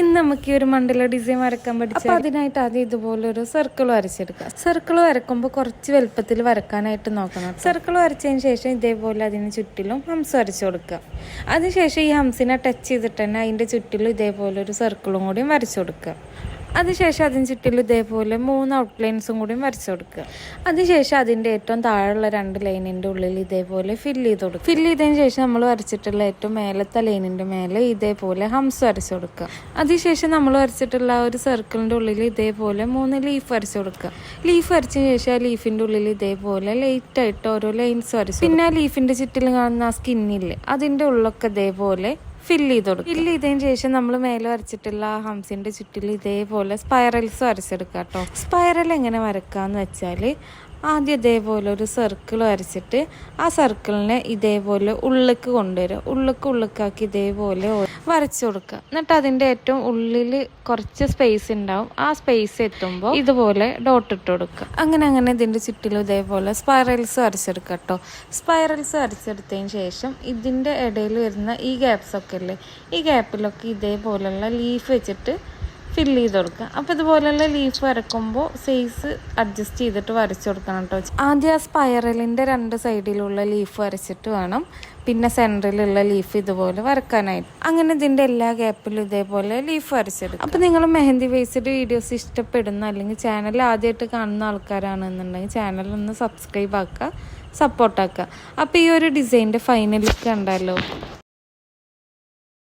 ഇന്ന് നമുക്ക് ഈ ഒരു മണ്ടല ഡിസൈൻ വരക്കാൻ പഠിച്ചു അപ്പൊ അതിനായിട്ട് ആദ്യം ഇതുപോലെ ഒരു സർക്കിൾ വരച്ചെടുക്കാം. സർക്കിൾ വരക്കുമ്പോൾ കുറച്ച് വലുപ്പത്തിൽ വരക്കാനായിട്ട് നോക്കണം സർക്കിൾ വരച്ചതിന് ശേഷം ഇതേപോലെ അതിന് ചുറ്റിലും ഹംസ് വരച്ചു കൊടുക്കുക. അതിനുശേഷം ഈ ഹംസിനെ ടച്ച് ചെയ്തിട്ട് തന്നെ അതിന്റെ ചുറ്റിലും ഇതേപോലെ ഒരു സർക്കിളും കൂടിയും വരച്ചു കൊടുക്കുക. അതിനുശേഷം അതിന് ചുറ്റിലും ഇതേപോലെ മൂന്ന് ഔട്ട്ലൈൻസും കൂടി വരച്ചു കൊടുക്കുക. അതിനുശേഷം അതിന്റെ ഏറ്റവും താഴെയുള്ള രണ്ട് ലൈനിന്റെ ഉള്ളിൽ ഇതേപോലെ ഫില്ല് ചെയ്ത് കൊടുക്കുക. ഫില്ല് ചെയ്തതിന് ശേഷം നമ്മൾ വരച്ചിട്ടുള്ള ഏറ്റവും മേലത്തെ ലൈനിന്റെ മേലെ ഇതേപോലെ ഹംസ് വരച്ചു കൊടുക്കുക. അതിനുശേഷം നമ്മൾ വരച്ചിട്ടുള്ള ആ ഒരു സർക്കിളിന്റെ ഉള്ളിൽ ഇതേപോലെ മൂന്ന് ലീഫ് വരച്ചു കൊടുക്കുക. ലീഫ് വരച്ചതിന് ശേഷം ആ ലീഫിന്റെ ഉള്ളിൽ ഇതേപോലെ ലൈറ്റായിട്ട് ഓരോ ലൈൻസ് വരച്ചു പിന്നെ ആ ലീഫിന്റെ ചുറ്റിലും കാണുന്ന ആ സ്കിന്നില്ലേ അതിന്റെ ഉള്ളൊക്കെ ഇതേപോലെ ഫില്ല് ചെയ്ത് കൊടുക്കും ഫില്ല് ചെയ്തതിന് ശേഷം നമ്മൾ മേലെ വരച്ചിട്ടുള്ള ഹംസിന്റെ ചുറ്റിൽ ഇതേപോലെ സ്പൈറൽസ് വരച്ചെടുക്കുക കേട്ടോ സ്പൈറൽ എങ്ങനെ വരക്കാന്ന് വെച്ചാൽ ആദ്യം ഇതേപോലെ ഒരു സർക്കിൾ വരച്ചിട്ട് ആ സർക്കിളിനെ ഇതേപോലെ ഉള്ളിക്ക് കൊണ്ടുവരിക. ഉള്ളിക്ക് ഉള്ളിക്കാക്കി ഇതേപോലെ വരച്ചു കൊടുക്കുക. എന്നിട്ട് അതിന്റെ ഏറ്റവും ഉള്ളിൽ കുറച്ച് സ്പേസ് ഉണ്ടാവും. ആ സ്പേസ് എത്തുമ്പോൾ ഇതുപോലെ ഡോട്ട് ഇട്ട് കൊടുക്കുക. അങ്ങനെ അങ്ങനെ ഇതിന്റെ ചുറ്റിലും ഇതേപോലെ സ്പൈറൽസ് വരച്ചെടുക്കുക കേട്ടോ. സ്പൈറൽസ് വരച്ചെടുത്തതിന് ശേഷം ഇതിന്റെ ഇടയിൽ വരുന്ന ഈ ഗ്യാപ്സൊക്കെ അല്ലേ ഈ ഗ്യാപ്പിലൊക്കെ ഇതേപോലെയുള്ള ലീഫ് വെച്ചിട്ട് ഫില്ല് ചെയ്ത് കൊടുക്കുക അപ്പോൾ ഇതുപോലെയുള്ള ലീഫ് വരക്കുമ്പോൾ സൈസ് അഡ്ജസ്റ്റ് ചെയ്തിട്ട് വരച്ചു കൊടുക്കണം കേട്ടോ ആദ്യം ആ സ്പൈറലിന്റെ രണ്ട് സൈഡിലുള്ള ലീഫ് വരച്ചിട്ട് വേണം. പിന്നെ സെന്ററിലുള്ള ലീഫ് ഇതുപോലെ വരക്കാനായിട്ട്. അങ്ങനെ ഇതിന്റെ എല്ലാ ഗ്യാപ്പിലും ഇതേപോലെ ലീഫ് വരച്ചെടുക്കും. അപ്പോൾ നിങ്ങൾ മെഹന്തി ബേസ്ഡ് വീഡിയോസ് ഇഷ്ടപ്പെടുന്ന അല്ലെങ്കിൽ ചാനൽ ആദ്യമായിട്ട് കാണുന്ന ആൾക്കാരാണെന്നുണ്ടെങ്കിൽ ചാനൽ ഒന്ന് സബ്സ്ക്രൈബ് ആക്കുക സപ്പോർട്ടാക്കുക അപ്പോൾ ഈ ഒരു ഡിസൈന്റെ ഫൈനൽ ലുക്ക് കണ്ടല്ലോ.